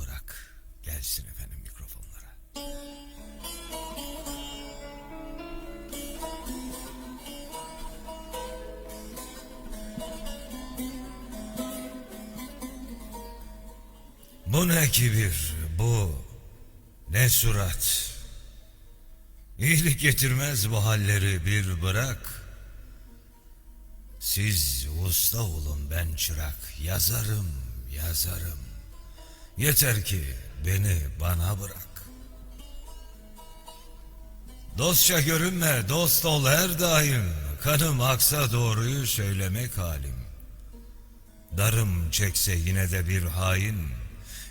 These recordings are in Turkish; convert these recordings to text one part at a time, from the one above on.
bırak. Gelsin efendim mikrofonlara. Bu ne kibir, bu ne surat. İyilik getirmez bu halleri bir bırak. Siz usta olun ben çırak, yazarım, yazarım. Yeter ki beni bana bırak. Dostça görünme, dost ol her daim. Kanım aksa doğruyu söylemek halim. Darım çekse yine de bir hain.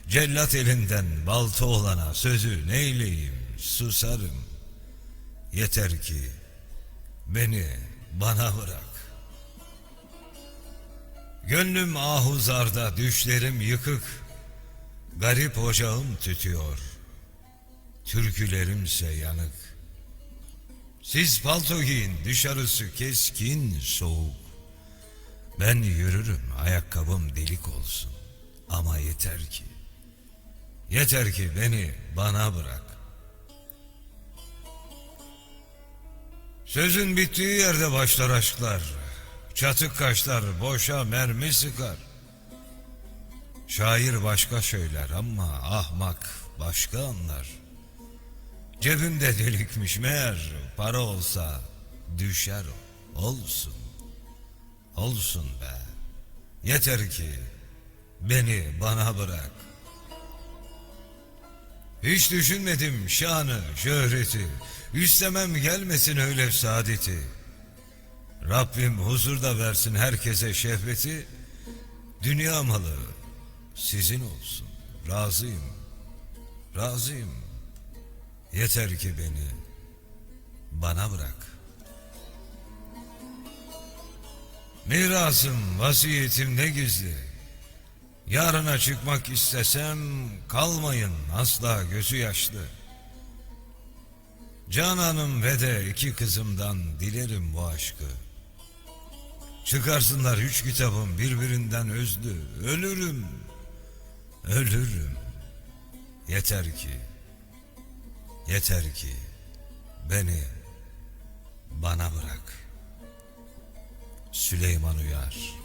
Cellat elinden balta olana sözü neyleyim, susarım. Yeter ki beni bana bırak. Gönlüm ahuzarda, düşlerim yıkık. Garip ocağım tütüyor. Türkülerimse yanık. Siz palto giyin, dışarısı keskin, soğuk. Ben yürürüm, ayakkabım delik olsun. Ama yeter ki, yeter ki beni bana bırak. Sözün bittiği yerde başlar aşklar. Çatık kaşlar boşa mermi sıkar. Şair başka söyler ama ahmak başka anlar. Cebimde delikmiş meğer para olsa düşer olsun. Olsun be. Yeter ki beni bana bırak. Hiç düşünmedim şanı, şöhreti. İstemem gelmesin öyle saadeti. Rabbim huzurda versin herkese şehveti. Dünya malı sizin olsun. Razıyım. Razıyım. Yeter ki beni bana bırak. Mirasım, vasiyetim ne gizli. Yarına çıkmak istesem kalmayın asla gözü yaşlı. Cananım ve de iki kızımdan dilerim bu aşkı. Çıkarsınlar üç kitabım birbirinden özlü. Ölürüm, ölürüm. Yeter ki, yeter ki beni bana bırak. Süleyman Uyar